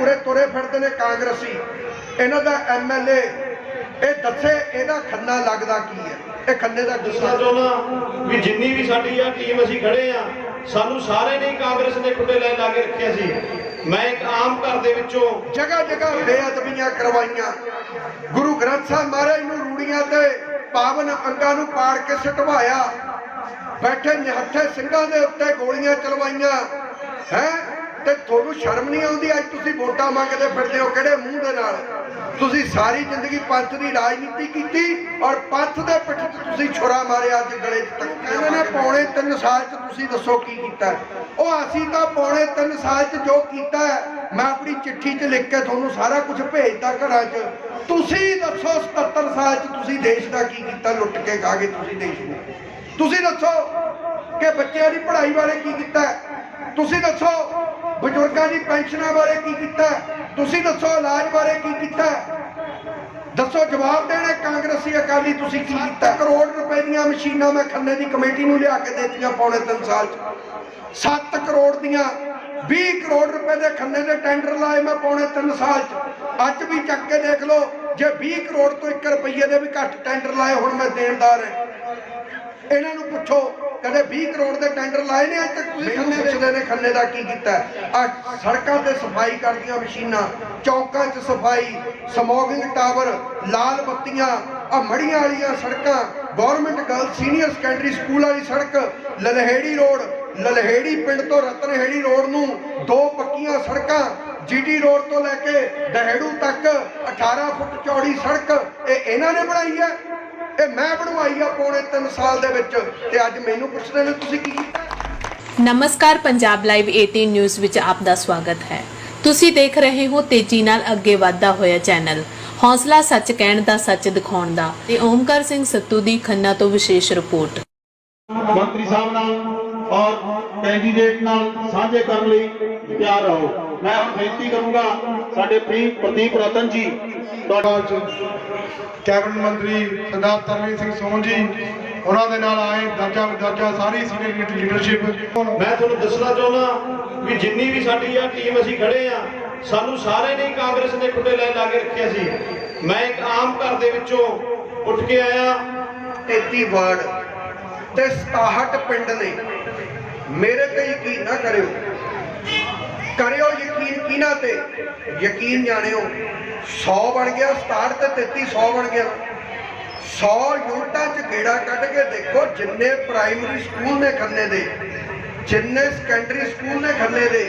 ਉਰੇ ਤੁਰੇ ਫਿਰਦੇ ਨੇ ਕਾਂਗਰਸੀ। ਇਹਨਾਂ ਦਾ ਐਮਐਲਏ ਇਹ ਦੱਸੇ ਇਹਦਾ ਖੰਨਾ ਲੱਗਦਾ ਕੀ ਹੈ? ਇਹ ਖੰਨੇ ਦਾ ਦੱਸਣਾ ਚਾਹੁੰਦਾ ਵੀ ਜਿੰਨੀ ਵੀ ਸਾਡੀ ਆ ਟੀਮ ਅਸੀਂ ਖੜੇ ਆ ਸਾਨੂੰ ਸਾਰੇ ਨੇ ਕਾਂਗਰਸ ਨੇ ਖੁੱਡੇ ਲੈ ਲਾ ਕੇ ਰੱਖਿਆ ਸੀ। ਮੈਂ ਇੱਕ ਆਮ ਘਰ ਦੇ ਵਿੱਚੋਂ ਜਗ੍ਹਾ ਜਗ੍ਹਾ ਬੇਅਦਬੀਆਂ ਕਰਵਾਈਆਂ। ਗੁਰੂ ਗ੍ਰੰਥ ਸਾਹਿਬ ਮਹਾਰਾਜ ਨੂੰ ਰੂੜੀਆਂ ਤੇ ਪਾਵਨ ਅੰਗਾਂ ਨੂੰ ਪਾੜ ਕੇ ਸਟਵਾਇਆ। ਬੈਠੇ ਨਿਹੱਥੇ ਸਿੰਘਾਂ ਦੇ ਉੱਤੇ ਗੋਲੀਆਂ ਚਲਵਾਈਆਂ। ਹੈ? ਤੇ ਤੁਹਾਨੂੰ ਸ਼ਰਮ ਨਹੀਂ ਆਉਂਦੀ? ਅੱਜ ਤੁਸੀਂ ਵੋਟਾਂ ਮੰਗਦੇ ਫਿਰਦੇ ਹੋ ਕਿਹੜੇ ਮੂੰਹ ਦੇ ਨਾਲ? ਤੁਸੀਂ ਸਾਰੀ ਜ਼ਿੰਦਗੀ ਪੰਥ ਦੀ ਰਾਜਨੀਤੀ ਕੀਤੀ ਔਰ ਪੰਥ ਦੇ ਪਿੱਠ ਤੁਸੀਂ ਛੁਰਾ ਮਾਰਿਆ ਅੱਜ ਗਲੇ 'ਚ ਤੱਕ ਇਹਨਾਂ ਨੇ ਪੌਣੇ 3 ਸਾਲ 'ਚ ਤੁਸੀਂ ਦੱਸੋ ਕੀ ਕੀਤਾ? ਉਹ ਅਸੀਂ ਤਾਂ ਪੌਣੇ 3 ਸਾਲ 'ਚ ਜੋ ਕੀਤਾ ਮੈਂ ਆਪਣੀ ਚਿੱਠੀ 'ਚ ਲਿਖ ਕੇ ਤੁਹਾਨੂੰ ਸਾਰਾ ਕੁਝ ਭੇਜਦਾ ਘਰਾਂ 'ਚ। ਤੁਸੀਂ ਦੱਸੋ 77 ਸਾਲ 'ਚ ਤੁਸੀਂ ਦੇਸ਼ ਦਾ ਕੀ ਕੀਤਾ? ਲੁੱਟ ਕੇ ਖਾ ਗਏ ਤੁਸੀਂ ਦੇਸ਼ ਨੂੰ। ਤੁਸੀਂ ਦੱਸੋ ਕਿ ਬੱਚਿਆਂ ਦੀ ਪੜ੍ਹਾਈ ਬਾਰੇ ਕੀ ਕੀਤਾ? ਤੁਸੀਂ ਦੱਸੋ ਬਜ਼ੁਰਗਾਂ ਦੀ ਪੈਨਸ਼ਨਾਂ ਬਾਰੇ ਕੀ ਕੀਤਾ? ਤੁਸੀਂ ਦੱਸੋ ਇਲਾਜ ਬਾਰੇ ਕੀ ਕੀਤਾ? ਦੱਸੋ ਜਵਾਬ ਦੇਣਾ ਕਾਂਗਰਸੀ ਅਕਾਲੀ, ਤੁਸੀਂ ਕੀ ਕੀਤਾ? ਕਰੋੜ ਰੁਪਏ ਦੀਆਂ ਮਸ਼ੀਨਾਂ ਮੈਂ ਖੰਨੇ ਦੀ ਕਮੇਟੀ ਨੂੰ ਲਿਆ ਕੇ ਦਿੱਤੀਆਂ ਪੌਣੇ 3 ਸਾਲ ਚ। 7 ਕਰੋੜ ਦੀਆਂ 20 ਕਰੋੜ ਰੁਪਏ ਦੇ ਖੰਨੇ ਦੇ ਟੈਂਡਰ ਲਾਏ ਮੈਂ ਪੌਣੇ 3 ਸਾਲ ਚ। ਅੱਜ ਵੀ ਚੱਕ ਕੇ ਦੇਖ ਲਓ, ਜੇ 20 ਕਰੋੜ ਤੋਂ 1 ਰੁਪਏ ਦੇ ਵੀ ਘੱਟ ਟੈਂਡਰ ਲਾਏ, ਹੁਣ ਮੈਂ ਦੇਣਦਾਰ ਹਾਂ। ਇਹਨਾਂ ਨੂੰ ਪੁੱਛੋ ਕਦੇ 20 ਕਰੋੜ ਦੇ ਟੈਂਡਰ ਲਾਏ ਨੇ ਅੱਜ ਤੱਕ ਤੁਸੀਂ ਖੰਨੇ ਪੁੱਛਦੇ ਨੇ ਖੰਨੇ ਦਾ ਕੀ ਕੀਤਾ ਆ ਸੜਕਾਂ ਤੇ ਸਫ਼ਾਈ ਕਰਦੀਆਂ ਮਸ਼ੀਨਾਂ ਚੌਕਾਂ 'ਚ ਸਫ਼ਾਈ ਸਮੋਗਿੰਗ ਟਾਵਰ ਲਾਲ ਬੱਤੀਆਂ ਆ ਮੜੀਆਂ ਵਾਲੀਆਂ ਸੜਕਾਂ government girl senior secondary school ਵਾਲੀ ਸੜਕ ਲਲਹੇੜੀ ਰੋਡ ਲਲਹੇੜੀ ਪਿੰਡ ਤੋਂ ਰਤਨਹੇੜੀ ਰੋਡ ਨੂੰ ਦੋ ਪੱਕੀਆਂ ਸੜਕਾਂ ਜੀਟੀ ਰੋਡ ਤੋਂ ਲੈ ਕੇ ਦਹੇੜੂ ਤੱਕ 18 ਫੁੱਟ ਚੌੜੀ ਸੜਕ ਇਹ ਇਹਨਾਂ ਨੇ ਬਣਾਈ ਹੈ। ਇਹ ਮੈਂ ਬਣਵਾਈ ਆ ਪੌਣੇ 3 ਸਾਲ ਦੇ ਵਿੱਚ ਤੇ ਅੱਜ ਮੈਨੂੰ ਪੁੱਛਦੇ ਨੇ ਤੁਸੀਂ ਕੀ ਕੀਤਾ? ਨਮਸਕਾਰ ਪੰਜਾਬ ਲਾਈਵ 18 ਨਿਊਜ਼ ਵਿੱਚ ਆਪ ਦਾ ਸਵਾਗਤ ਹੈ। ਤੁਸੀਂ ਦੇਖ ਰਹੇ ਹੋ ਤੇਜ਼ੀ ਨਾਲ ਅੱਗੇ ਵਧਦਾ ਹੋਇਆ ਚੈਨਲ। ਹੌਸਲਾ ਸੱਚ ਕਹਿਣ ਦਾ ਸੱਚ ਦਿਖਾਉਣ ਦਾ ਤੇ ਓਮਕਾਰ ਸਿੰਘ ਸੱਤੂ ਦੀ ਖੰਨਾ ਤੋਂ ਵਿਸ਼ੇਸ਼ ਰਿਪੋਰਟ। ਮੰਤਰੀ ਸਾਹਿਬ ਨਾਲ ਔਰ ਕੈਂਡੀਡੇਟ ਨਾਲ ਸਾਂਝੇ ਕਰਨ ਲਈ ਤਿਆਰ ਰਹੋ। ਮੈਂ ਹੁਣ ਬੇਨਤੀ ਕਰੂੰਗਾ ਸਾਡੇ ਪ੍ਰੀ ਪ੍ਰਦੀਪ ਰਤਨ ਜੀ ਤੁਹਾਡਾ ਕੈਬਨਿਟ ਮੰਤਰੀ ਸਰਦਾਰ ਤਰਨਵੀਰ ਸਿੰਘ ਸੋਹਣ ਜੀ ਉਹਨਾਂ ਦੇ ਨਾਲ ਆਏ ਦਰਜਾ ਦਰਜਾ ਸਾਰੀ ਸੀਨੀਅਰ ਲੀਡਰਸ਼ਿਪ ਮੈਂ ਤੁਹਾਨੂੰ ਦੱਸਣਾ ਚਾਹੁੰਦਾ ਵੀ ਜਿੰਨੀ ਵੀ ਸਾਡੀ ਆ ਟੀਮ ਅਸੀਂ ਖੜੇ ਆ ਸਾਨੂੰ ਸਾਰੇ ਨੇ ਕਾਂਗਰਸ ਨੇ ਖੁੱਡੇ ਲੈ ਲਾ ਕੇ ਰੱਖਿਆ ਸੀ। ਮੈਂ ਇੱਕ ਆਮ ਘਰ ਦੇ ਵਿੱਚੋਂ ਉੱਠ ਕੇ ਆਇਆ। 33 ਵਾਰਡ ਤੇ 67 ਪਿੰਡ ਨੇ। ਮੇਰੇ ਤੇ ਯਕੀਨ ਨਾ ਕਰਿਓ ਕਰਿਓ ਯਕੀਨ ਕਿਹਨਾਂ ਤੇ? ਯਕੀਨ ਜਾਣਿਓ 100 ਬਣ ਗਿਆ 67 ਤੇ 33 100 ਬਣ ਗਿਆ। 100 ਯੂਨਿਟਾਂ ਚ ਗੇੜਾ ਕੱਢ ਕੇ ਦੇਖੋ ਜਿੰਨੇ ਪ੍ਰਾਇਮਰੀ ਸਕੂਲ ਨੇ ਖੰਨੇ ਦੇ, ਜਿੰਨੇ ਸੈਕੰਡਰੀ ਸਕੂਲ ਨੇ ਖੰਨੇ ਦੇ।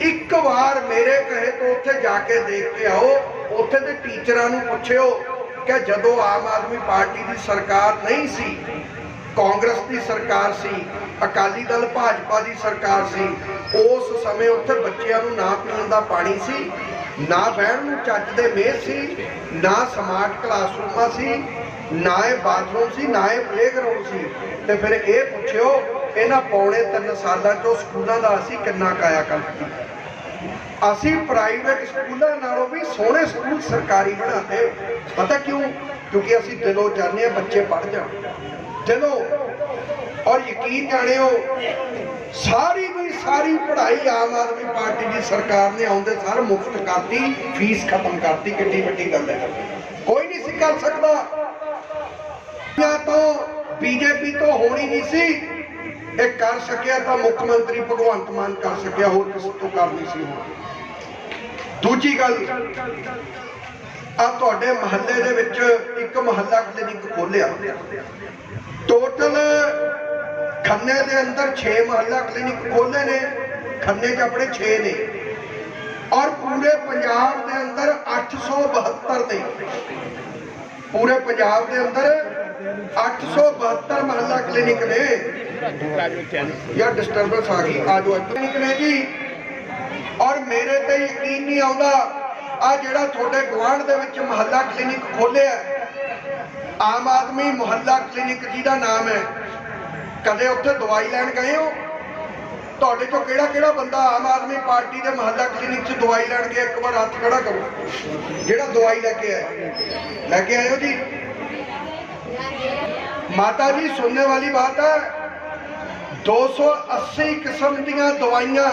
ਇੱਕ ਵਾਰ ਮੇਰੇ ਕਹੇ ਤੋਂ ਉੱਥੇ ਜਾ ਕੇ ਦੇਖ ਕੇ ਆਓ, ਉੱਥੇ ਦੇ ਟੀਚਰਾਂ ਨੂੰ ਪੁੱਛਿਓ ਕਿ ਜਦੋਂ ਆਮ ਆਦਮੀ ਪਾਰਟੀ ਦੀ ਸਰਕਾਰ ਨਹੀਂ ਸੀ ਕਾਂਗਰਸ ਦੀ ਸਰਕਾਰ ਸੀ, ਅਕਾਲੀ ਦਲ, ਭਾਜਪਾ ਦੀ ਸਰਕਾਰ ਸੀ, ਉਸ ਸਮੇਂ ਉੱਥੇ ਬੱਚਿਆਂ ਨੂੰ ਨਾ ਪੀਣ ਦਾ ਪਾਣੀ ਸੀ, ਨਾ ਬਹਿਣ ਨੂੰ ਚੱਜ ਦੇ ਮੇਜ਼ ਸੀ, ਨਾ ਸਮਾਰਟ ਕਲਾਸਰੂਮਾਂ ਸੀ, ਨਾ ਇਹ ਬਾਥਰੂਮ ਸੀ, ਨਾ ਇਹ ਪਲੇਗਰਾਉਂਡ ਸੀ। ਤੇ ਫਿਰ ਇਹ ਪੁੱਛਿਓ, ਇਹਨਾਂ ਪੌਣੇ 3 ਸਾਲਾਂ ਚੋਂ ਸਕੂਲਾਂ ਦਾ ਅਸੀਂ ਕਿੰਨਾ ਕਾਇਆ ਕਰ ਕੀਤਾ। ਅਸੀਂ ਪ੍ਰਾਈਵੇਟ ਸਕੂਲਾਂ ਨਾਲੋਂ ਵੀ ਸੋਹਣੇ ਸਕੂਲ ਸਰਕਾਰੀ ਬਣਾਤੇ ਪਤਾ ਕਿਉਂ? ਕਿਉਂਕਿ ਅਸੀਂ ਦਿਲੋਂ ਚਾਹੁੰਦੇ ਹਾਂ ਬੱਚੇ ਪੜ੍ਹ ਜਾਣ। ਦਿਲੋਂ। ਔਰ ਯਕੀਨ ਜਾਣਿਓ, ਸਾਰੀ ਦੀ ਸਾਰੀ ਪੜ੍ਹਾਈ ਆਮ ਆਦਮੀ ਪਾਰਟੀ ਦੀ ਸਰਕਾਰ ਨੇ ਆਉਂਦੇ ਸਾਰ ਮੁਫਤ ਕਰਤੀ, ਫੀਸ ਖਤਮ ਕਰਤੀ ਕਿੰਨੀ ਵੱਡੀ ਗੱਲ ਹੈ। ਕੋਈ ਨਹੀਂ ਸੀ ਕਰ ਸਕਦਾ। ਜਾਂ ਤੋਂ ਬੀਜੇਪੀ ਤੋਂ ਹੋਣੀ ਨਹੀਂ ਸੀ। ਇਹ ਕਰ ਸਕਿਆ ਤਾਂ ਮੁੱਖ ਮੰਤਰੀ ਭਗਵੰਤ ਮਾਨ ਕਰ ਸਕਿਆ, ਹੋਰ ਕਿਸੇ ਤੋਂ ਕਰ ਨਹੀਂ ਸੀ ਹੋਣੀ। ਦੂਜੀ ਗੱਲ ਆ ਤੁਹਾਡੇ ਮਹੱਲੇ ਦੇ ਵਿੱਚ ਇੱਕ ਮਹੱਲਾ ਕਲੀਨਿਕ ਖੋਲਿਆ। ਟੋਟਲ ਖੰਨੇ ਦੇ ਅੰਦਰ 6 ਮਹੱਲਾ ਕਲੀਨਿਕ ਖੋਲੇ ਨੇ, ਖੰਨੇ 'ਚ ਆਪਣੇ 6 ਨੇ। ਔਰ ਪੂਰੇ ਪੰਜਾਬ ਦੇ ਅੰਦਰ 872 ਨੇ। ਪੂਰੇ ਪੰਜਾਬ ਦੇ ਅੰਦਰ 872 ਮਹੱਲਾ ਕਲੀਨਿਕ ਨੇ। ਯਾਰ ਡਿਸਟਰਬੈਂਸ ਆ ਗਈ। ਆ ਜਾਓ ਕਲੀਨਿਕ ਨੇ ਜੀ। ਔਰ ਮੇਰੇ ਤੇ ਯਕੀਨ ਨਹੀਂ ਆਉਂਦਾ, ਆ ਜਿਹੜਾ ਤੁਹਾਡੇ ਗਵਾਂਢ ਦੇ ਵਿੱਚ ਮਹੱਲਾ ਕਲੀਨਿਕ ਖੋਲਿਆ ਆਮ ਆਦਮੀ ਮੁਹੱਲਾ ਕਲੀਨਿਕ ਜਿਹਦਾ ਨਾਮ ਹੈ। ਕਦੇ ਉੱਥੇ ਦਵਾਈ ਲੈਣ ਗਏ ਹੋ? ਤੁਹਾਡੇ ਚੋਂ ਕਿਹੜਾ ਕਿਹੜਾ ਬੰਦਾ ਆਮ ਆਦਮੀ ਪਾਰਟੀ ਦੇ ਮੁਹੱਲਾ ਕਲੀਨਿਕ 'ਚ ਦਵਾਈ ਲੈਣ ਗਿਆ? ਇੱਕ ਵਾਰ ਹੱਥ ਖੜਾ ਕਰੋ। ਜਿਹੜਾ ਦਵਾਈ ਲੈ ਕੇ ਆਇਆ। ਲੈ ਕੇ ਆਇਓ ਜੀ। ਮਾਤਾ ਜੀ, ਸੁਣਨੇ ਵਾਲੀ ਬਾਤ ਹੈ 280 ਕਿਸਮ ਦੀਆਂ ਦਵਾਈਆਂ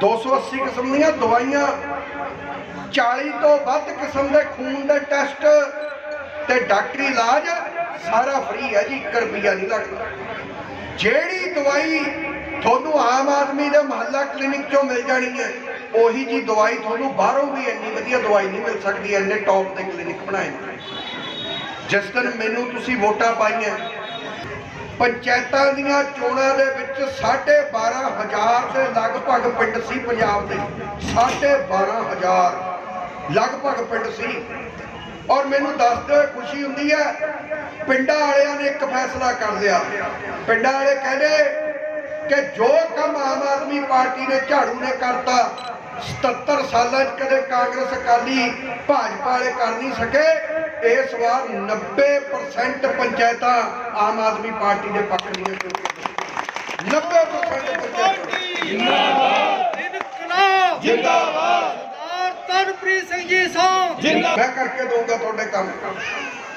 280 ਕਿਸਮ ਦੀਆਂ ਦਵਾਈਆਂ 40 ਤੋਂ ਵੱਧ ਕਿਸਮ ਦੇ ਖੂਨ ਦੇ ਟੈਸਟ ਤੇ ਡਾਕਟਰੀ ਇਲਾਜ, ਸਾਰਾ ਫ੍ਰੀ ਹੈ ਜੀ, ਇੱਕ ਰੁਪਿਆ ਨਹੀਂ ਲੱਗਦਾ। ਜਿਹੜੀ ਦਵਾਈ ਤੁਹਾਨੂੰ ਆਮ ਆਦਮੀ ਦੇ ਮੁਹੱਲਾ ਕਲੀਨਿਕ ਚੋਂ ਮਿਲ ਜਾਣੀ ਹੈ, ਉਹੀ ਜੀ ਦਵਾਈ ਤੁਹਾਨੂੰ ਬਾਹਰੋਂ ਵੀ ਇੰਨੀ ਵਧੀਆ ਦਵਾਈ ਨਹੀਂ ਮਿਲ ਸਕਦੀ, ਇੰਨੇ ਟੌਪ ਦੇ ਕਲੀਨਿਕ ਬਣਾਏ ਨੇ। ਜਿਸ ਦਿਨ ਮੈਨੂੰ ਤੁਸੀਂ ਵੋਟਾਂ ਪਾਈਆਂ, ਪੰਚਾਇਤਾਂ ਦੀਆਂ ਚੋਣਾਂ ਦੇ ਵਿੱਚ 12500 ਦੇ ਲਗਭਗ ਪਿੰਡ ਸੀ ਪੰਜਾਬ ਦੇ 12500 ਲਗਭਗ ਪਿੰਡ ਸੀ। ਔਰ ਮੈਨੂੰ ਦੱਸਦੇ ਹੋਏ ਖੁਸ਼ੀ ਹੁੰਦੀ ਹੈ, ਪਿੰਡਾਂ ਵਾਲਿਆਂ ਨੇ ਇੱਕ ਫੈਸਲਾ ਕਰ ਲਿਆ। ਪਿੰਡਾਂ ਵਾਲੇ ਕਹਿੰਦੇ ਕਿ ਜੋ ਕੰਮ ਆਮ ਆਦਮੀ ਪਾਰਟੀ ਨੇ ਝਾੜੂ ਨੇ ਕਰਤਾ 77 ਸਾਲਾਂ 'ਚ ਕਦੇ ਕਾਂਗਰਸ ਅਕਾਲੀ ਭਾਜਪਾ ਵਾਲੇ ਕਰ ਨਹੀਂ ਸਕੇ ਇਸ ਵਾਰ 90% ਪੰਚਾਇਤਾਂ ਆਮ ਆਦਮੀ ਪਾਰਟੀ ਦੇ ਪੱਖ ਦੀਆਂ ਚੋਣਾਂ 90% ਪੰਚਾਇਤਾਂ। ਇਨਕਲਾਬ ਜਿੰਦਾਬਾਦ। ਸਰਦਾਰ ਤਰਨਪ੍ਰੀਤ ਸਿੰਘ ਜੀ ਸੌ ਮੈਂ ਕਰਕੇ ਦਊਂਗਾ ਤੁਹਾਡੇ ਕੰਮ।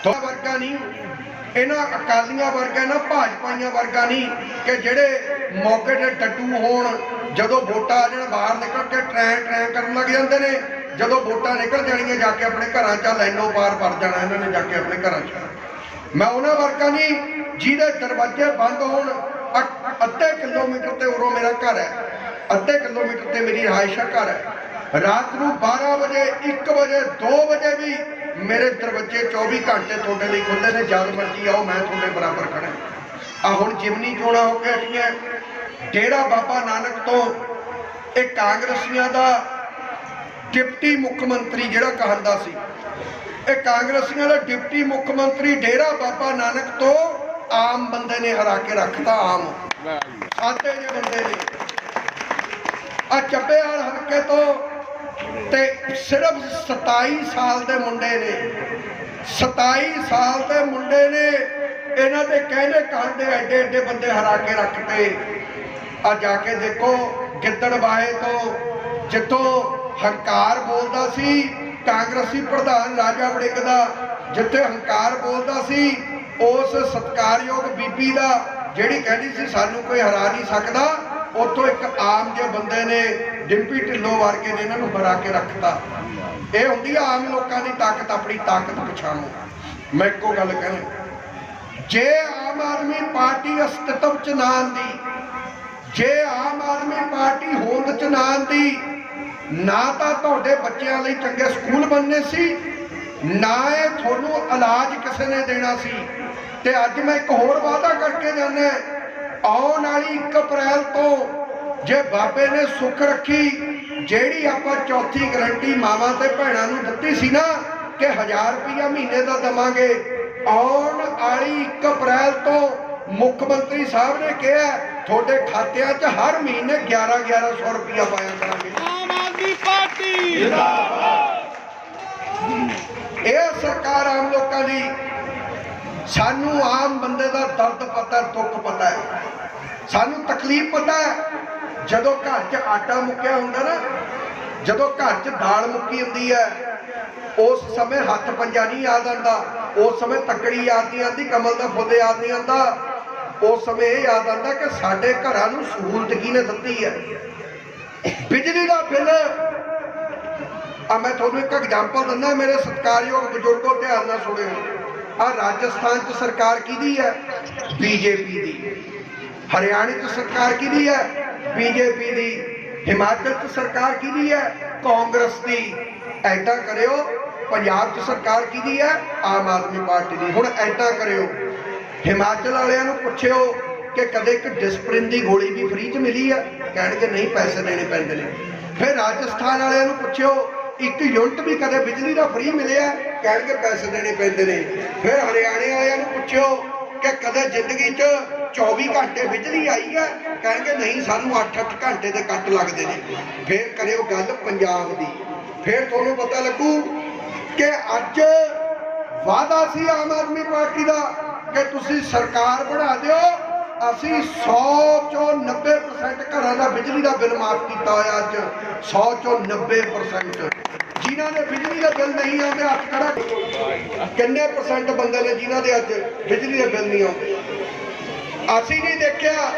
ਤੁਹਾਡਾ ਵਰਗਾ ਨਹੀਂ। ਇਹਨਾਂ ਅਕਾਲੀਆਂ ਵਰਗਾ ਨਾ ਭਾਜਪਾਈਆਂ ਵਰਗਾ ਨਹੀਂ ਕਿ ਜਿਹੜੇ ਮੌਕੇ ਤੇ ਟੱਟੂ ਹੋਣ, ਜਦੋਂ ਵੋਟਾਂ ਆ ਜਾਣ, ਬਾਹਰ ਨਿਕਲ ਕੇ ਟਰੈਂ ਟਰੈਂ ਕਰਨ ਲੱਗ ਜਾਂਦੇ ਨੇ, ਜਦੋਂ ਵੋਟਾਂ ਨਿਕਲ ਜਾਣੀਆਂ ਜਾ ਕੇ ਆਪਣੇ ਘਰਾਂ 'ਚ ਲੈਨੋ ਪਾਰ ਭਰ ਜਾਣਾ ਇਹਨਾਂ ਨੇ, ਜਾ ਕੇ ਆਪਣੇ ਘਰਾਂ 'ਚ। ਮੈਂ ਉਹਨਾਂ ਵਰਗਾ ਨਹੀਂ, ਜਿਹਦੇ ਦਰਵਾਜ਼ੇ ਬੰਦ ਹੋਣ ਅੱਧੇ ਕਿਲੋਮੀਟਰ ਤੇ ਉਰੋਂ ਮੇਰਾ ਘਰ ਹੈ, ਅੱਧੇ ਕਿਲੋਮੀਟਰ ਤੇ ਮੇਰੀ ਰਿਹਾਇਸ਼ ਦਾ ਘਰ ਹੈ। ਰਾਤ ਨੂੰ 12 ਵਜੇ 1 ਵਜੇ 2 ਵਜੇ ਵੀ ਮੇਰੇ ਦਰਵਾਜ਼ੇ 24 ਘੰਟੇ ਤੁਹਾਡੇ ਲਈ ਖੁੱਲੇ ਨੇ ਜਦ ਮਰਜ਼ੀ ਆਓ ਮੈਂ ਤੁਹਾਡੇ ਬਰਾਬਰ ਖੜਾ ਆ ਹੁਣ ਜਿਮਨੀ ਚੋਣਾਂ ਹੋ ਕੇ ਹਟੀਆਂ। ਡੇਰਾ ਬਾਬਾ ਨਾਨਕ ਤੋਂ ਇਹ ਕਾਂਗਰਸੀਆਂ ਦਾ ਡਿਪਟੀ ਮੁੱਖ ਮੰਤਰੀ ਜਿਹੜਾ ਕਹਾਂਦਾ ਸੀ ਇਹ ਕਾਂਗਰਸੀਆਂ ਦਾ ਡਿਪਟੀ ਮੁੱਖ ਮੰਤਰੀ ਡੇਰਾ ਬਾਬਾ ਨਾਨਕ ਤੋਂ ਆਮ ਬੰਦੇ ਨੇ ਹਰਾ ਕੇ ਰੱਖਤਾ ਆਮ। ਸਾਦੇ ਜਿਹੇ ਬੰਦੇ ਨੇ। ਆ ਚੱਬੇਵਾਲ ਹਲਕੇ ਤੋਂ ਤੇ ਸਿਰਫ 27 ਸਾਲ ਦੇ ਮੁੰਡੇ ਨੇ। 27 ਸਾਲ ਦੇ ਮੁੰਡੇ ਨੇ ਇਹਨਾਂ ਦੇ ਕਹਿੰਦੇ ਕਹਾਂਦੇ ਐਡੇ ਐਡੇ ਬੰਦੇ ਹਰਾ ਕੇ ਰੱਖਤੇ। ਆ ਜਾ ਕੇ ਦੇਖੋ ਗਿੱਦੜਬਾਏ ਤੋਂ ਜਿੱਥੋਂ ਹੰਕਾਰ ਬੋਲਦਾ ਸੀ, ਕਾਂਗਰਸੀ ਪ੍ਰਧਾਨ ਰਾਜਾ ਵੜਿੰਗ ਦਾ ਜਿੱਥੇ ਹੰਕਾਰ ਬੋਲਦਾ ਸੀ, ਉਸ ਸਤਕਾਰਯੋਗ ਬੀਬੀ ਦਾ ਜਿਹੜੀ ਕਹਿੰਦੀ ਸੀ, ਸਾਨੂੰ ਕੋਈ ਹਰਾ ਨਹੀਂ ਸਕਦਾ। ਉੱਥੋਂ ਇੱਕ ਆਮ ਜਿਹੇ ਬੰਦੇ ਨੇ ਡਿੰਪੀ ਢਿੱਲੋਂ ਵਰਗੇ ਨੇ ਇਹਨਾਂ ਨੂੰ ਹਰਾ ਕੇ ਰੱਖਤਾ। ਇਹ ਹੁੰਦੀ ਆ ਆਮ ਲੋਕਾਂ ਦੀ ਤਾਕਤ, ਆਪਣੀ ਤਾਕਤ ਪਛਾਣੋ। ਮੈਂ ਇੱਕੋ ਗੱਲ ਕਹਿਣਾ ਜੇ ਆਮ ਆਦਮੀ ਪਾਰਟੀ ਅਸਤਿਤਵ ਚ ਨਾ ਆਂਦੀ ਜੇ ਆਮ ਆਦਮੀ ਪਾਰਟੀ ਹੋਂਦ ਚ ਨਾ ਆਂਦੀ ਨਾ ਤਾਂ ਤੁਹਾਡੇ ਬੱਚਿਆਂ ਲਈ ਚੰਗੇ ਸਕੂਲ ਬਣਨੇ ਸੀ, ਨਾ ਇਹ ਤੁਹਾਨੂੰ ਇਲਾਜ ਕਿਸੇ ਨੇ ਦੇਣਾ ਸੀ। ਤੇ ਅੱਜ ਮੈਂ ਇੱਕ ਹੋਰ ਵਾਅਦਾ ਕਰਕੇ ਜਾਂਦਾ, ਆਉਣ ਵਾਲੀ 1 ਅਪ੍ਰੈਲ ਤੋਂ ਜੇ ਬਾਬੇ ਨੇ ਸੁੱਖ ਰੱਖੀ ਜਿਹੜੀ ਆਪਾਂ ਚੌਥੀ ਗਰੰਟੀ ਮਾਵਾਂ ਤੇ ਭੈਣਾਂ ਨੂੰ ਦਿੱਤੀ ਸੀ ਨਾ ਕਿ 1000 ਰੁਪਇਆ ਮਹੀਨੇ ਦਾ ਦਵਾਂਗੇ ਆਉਣ ਵਾਲੀ 1 ਅਪ੍ਰੈਲ ਤੋਂ ਮੁੱਖ ਮੰਤਰੀ ਸਾਹਿਬ ਨੇ ਕਿਹਾ ਤੁਹਾਡੇ ਖਾਤਿਆਂ 'ਚ ਹਰ ਮਹੀਨੇ 11 1100 ਰੁਪਇਆ ਪਾਇਆ ਕਰਾਂਗੇ। ਆਮ ਆਦਮੀ ਪਾਰਟੀ! ਇਹ ਸਰਕਾਰ ਆਮ ਲੋਕਾਂ ਦੀ ਸਾਨੂੰ ਆਮ ਬੰਦੇ ਦਾ ਦਰਦ ਪਤਾ ਦੁੱਖ ਪਤਾ ਹੈ। ਸਾਨੂੰ ਤਕਲੀਫ ਪਤਾ ਹੈ। ਜਦੋਂ ਘਰ 'ਚ ਆਟਾ ਮੁੱਕਿਆ ਹੁੰਦਾ ਨਾ, ਜਦੋਂ ਘਰ 'ਚ ਦਾਲ ਮੁੱਕੀ ਹੁੰਦੀ ਹੈ, ਉਸ ਸਮੇਂ ਹੱਥ ਪੰਜਾ ਨਹੀਂ ਯਾਦ ਆਉਂਦਾ, ਉਸ ਸਮੇਂ ਤੱਕੜੀ ਯਾਦ ਨਹੀਂ ਆਉਂਦੀ, ਕਮਲ ਦਾ ਫੁੱਲ ਯਾਦ ਨਹੀਂ ਆਉਂਦਾ। ਉਸ ਸਮੇਂ ਇਹ ਯਾਦ ਆਉਂਦਾ ਕਿ ਸਾਡੇ ਘਰਾਂ ਨੂੰ ਸਹੂਲਤ ਕਿਹਨੇ ਦਿੱਤੀ ਹੈ? ਬਿਜਲੀ ਦਾ ਬਿੱਲ। ਆ ਮੈਂ ਤੁਹਾਨੂੰ ਇੱਕ ਐਗਜ਼ਾਮਪਲ ਦਿੰਦਾ, ਮੇਰੇ ਸਤਿਕਾਰਯੋਗ ਬਜ਼ੁਰਗੋ, ਧਿਆਨ ਨਾਲ ਸੁਣਿਓ। ਆ ਰਾਜਸਥਾਨ 'ਚ ਸਰਕਾਰ ਕਿਹਦੀ ਹੈ? ਬੀਜੇਪੀ ਦੀ। ਹਰਿਆਣੇ 'ਚ ਸਰਕਾਰ ਕਿਹਦੀ ਹੈ? ਬੀਜੇਪੀ ਦੀ, ਹਿਮਾਚਲ 'ਚ ਸਰਕਾਰ ਕਿਹਦੀ ਹੈ? ਕਾਂਗਰਸ ਦੀ। ਐਦਾਂ ਕਰਿਓ, ਪੰਜਾਬ 'ਚ ਸਰਕਾਰ ਕਿਹਦੀ ਹੈ? ਆਮ ਆਦਮੀ ਪਾਰਟੀ ਦੀ। ਹੁਣ ਐਦਾਂ ਕਰਿਓ। ਹਿਮਾਚਲ ਵਾਲਿਆਂ ਨੂੰ ਪੁੱਛਿਓ ਕਿ ਕਦੇ ਇੱਕ ਡਿਸਪਲਿਨ ਦੀ ਗੋਲੀ ਵੀ ਫ੍ਰੀ 'ਚ ਮਿਲੀ ਆ ਕਹਿਣਗੇ, ਨਹੀਂ, ਪੈਸੇ ਦੇਣੇ ਪੈਂਦੇ ਨੇ। ਫਿਰ ਰਾਜਸਥਾਨ ਵਾਲਿਆਂ ਨੂੰ ਪੁੱਛਿਓ, ਇੱਕ ਯੂਨਿਟ ਵੀ ਕਦੇ ਬਿਜਲੀ ਦਾ ਫ੍ਰੀ ਮਿਲਿਆ? ਕਹਿਣਗੇ, ਪੈਸੇ ਦੇਣੇ ਪੈਂਦੇ ਨੇ। ਫਿਰ ਹਰਿਆਣੇ ਵਾਲਿਆਂ ਨੂੰ ਪੁੱਛਿਓ ਕਿ ਕਦੇ ਜ਼ਿੰਦਗੀ 'ਚ 24 ਘੰਟੇ ਬਿਜਲੀ ਆਈ ਹੈ, ਕਹਿਣਗੇ ਨਹੀਂ, ਸਾਨੂੰ 8-8 ਘੰਟੇ ਦੇ ਕੱਟ ਲੱਗਦੇ ਨੇ। ਫਿਰ ਕਰਿਓ ਗੱਲ ਪੰਜਾਬ ਦੀ। ਫਿਰ ਤੁਹਾਨੂੰ ਪਤਾ ਲੱਗੂ ਕਿ ਅੱਜ ਵਾਅਦਾ ਸੀ ਆਮ ਆਦਮੀ ਪਾਰਟੀ ਦਾ ਕਿ ਤੁਸੀਂ ਸਰਕਾਰ ਬਣਾ ਦਿਓ। ਅਸੀਂ 100 ਚੋਂ 90% ਘਰਾਂ ਦਾ ਬਿਜਲੀ ਦਾ ਬਿੱਲ ਮਾਫ ਕੀਤਾ ਹੋਇਆ ਅੱਜ। 100 ਚੋਂ 90% ਜਿਨ੍ਹਾਂ ਦੇ ਬਿਜਲੀ ਦਾ ਬਿੱਲ ਨਹੀਂ ਆਉਂਦੇ ਹੱਥ ਖੜਾ ਕਿੰਨੇ ਪਰਸੈਂਟ ਬੰਦੇ ਨੇ ਜਿਨ੍ਹਾਂ ਦੇ ਅੱਜ ਬਿਜਲੀ ਦੇ ਬਿੱਲ ਨਹੀਂ ਆਉਂਦੇ? ਅਸੀਂ ਨਹੀਂ ਦੇਖਿਆ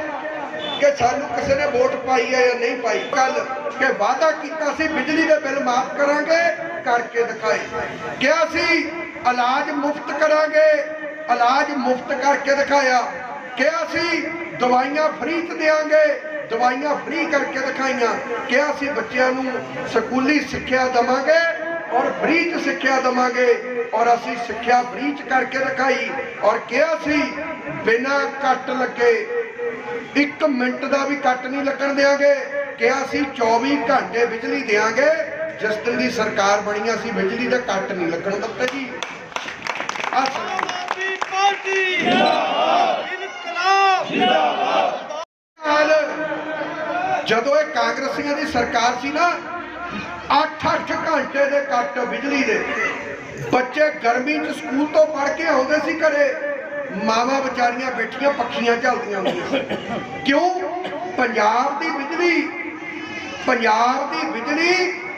ਕਿ ਸਾਨੂੰ ਕਿਸੇ ਨੇ ਵੋਟ ਪਾਈ ਹੈ ਜਾਂ ਨਹੀਂ ਪਾਈ। ਕੱਲ ਕਿ ਵਾਅਦਾ ਕੀਤਾ ਸੀ, ਬਿਜਲੀ ਦੇ ਬਿੱਲ ਮਾਫ ਕਰਾਂਗੇ, ਕਰਕੇ ਦਿਖਾਏ। ਕਿਹਾ ਸੀ, ਇਲਾਜ ਮੁਫਤ ਕਰਾਂਗੇ, ਇਲਾਜ ਮੁਫਤ ਕਰਕੇ ਦਿਖਾਇਆ। ਕਿਹਾ ਸੀ, ਦਵਾਈਆਂ ਫ੍ਰੀ ਚ ਦੇਾਂਗੇ ਦਵਾਈਆਂ ਫ੍ਰੀ ਕਰਕੇ ਦਿਖਾਈਆਂ। ਕਿਹਾ ਸੀ, ਬੱਚਿਆਂ ਨੂੰ ਸਕੂਲੀ ਸਿੱਖਿਆ ਦਵਾਂਗੇ ਔਰ ਫ੍ਰੀ ਚ ਸਿੱਖਿਆ ਦਵਾਂਗੇ। ਔਰ ਅਸੀਂ ਸਿੱਖਿਆ ਫ੍ਰੀ ਚ ਕਰਕੇ ਦਿਖਾਈ ਔਰ ਕਿਹਾ ਸੀ ਬਿਨਾਂ ਕੱਟ ਲੱਗੇ 1 ਮਿੰਟ ਦਾ ਵੀ ਕੱਟ ਨਹੀਂ ਲੱਗਣ ਦੇਾਂਗੇ ਕਿਹਾ ਸੀ 24 ਘੰਟੇ ਬਿਜਲੀ ਦੇਾਂਗੇ ਜਿਸ ਦਿਨ ਦੀ ਸਰਕਾਰ ਬਣੀ ਆ, ਅਸੀਂ ਬਿਜਲੀ ਦਾ ਕੱਟ ਨਹੀਂ ਲੱਗਣ ਦਿੱਤੇ ਜੀ। ਪਾਰਟੀ। ਜਿੰਦਾਬਾਦ ਇਨਕਲਾਬ। ਜਿੰਦਾਬਾਦ। ਜਦੋਂ ਇਹ ਕਾਂਗਰਸੀਆਂ ਦੀ ਸਰਕਾਰ ਸੀ ਨਾ 8-8 ਘੰਟੇ ਦੇ ਕੱਟ ਬਿਜਲੀ ਦੇ। ਬੱਚੇ ਗਰਮੀ 'ਚ ਸਕੂਲ ਤੋਂ ਪੜ੍ਹ ਕੇ ਆਉਂਦੇ ਸੀ ਘਰੇ। ਮਾਵਾਂ ਵਿਚਾਰੀਆਂ ਬੈਠੀਆਂ, ਪੱਖੀਆਂ ਝੱਲਦੀਆਂ ਹੁੰਦੀਆਂ ਕਿਉਂ? ਪੰਜਾਬ ਦੀ ਬਿਜਲੀ। ਪੰਜਾਬ ਦੀ ਬਿਜਲੀ,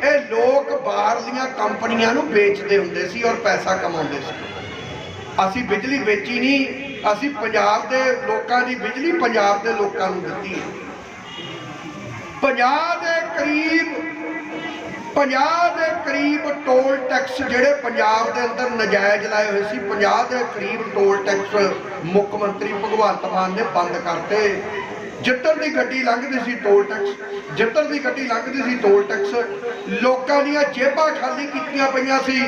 ਇਹ ਲੋਕ ਬਾਹਰਲੀਆਂ ਕੰਪਨੀਆਂ ਨੂੰ ਵੇਚਦੇ ਹੁੰਦੇ ਸੀ ਔਰ ਪੈਸਾ ਕਮਾਉਂਦੇ ਸੀ। ਅਸੀਂ ਬਿਜਲੀ ਵੇਚੀ ਨਹੀਂ। ਅਸੀਂ ਪੰਜਾਬ ਦੇ ਲੋਕਾਂ ਦੀ ਬਿਜਲੀ ਪੰਜਾਬ ਦੇ ਲੋਕਾਂ ਨੂੰ ਦਿੱਤੀ ਹੈ। ਪੰਜਾਬ ਦੇ ਕਰੀਬ ਪੰਜਾਬ ਦੇ ਕਰੀਬ ਟੋਲ ਟੈਕਸ ਜਿਹੜੇ ਪੰਜਾਬ ਦੇ ਅੰਦਰ ਨਜਾਇਜ਼ ਲਾਏ ਹੋਏ ਸੀ, ਪੰਜਾਬ ਦੇ ਕਰੀਬ ਟੋਲ ਟੈਕਸ ਮੁੱਖ ਮੰਤਰੀ ਭਗਵੰਤ ਮਾਨ ਨੇ ਬੰਦ ਕਰਤੇ। ਜਿੱਤਰ ਦੀ ਗੱਡੀ ਲੰਘਦੀ ਸੀ ਟੋਲ ਟੈਕਸ ਜਿੱਤਰ ਦੀ ਗੱਡੀ ਲੰਘਦੀ ਸੀ ਟੋਲ ਟੈਕਸ ਲੋਕਾਂ ਦੀਆਂ ਜੇਬਾਂ ਖਾਲੀ ਕੀਤੀਆਂ ਪਈਆਂ ਸੀ।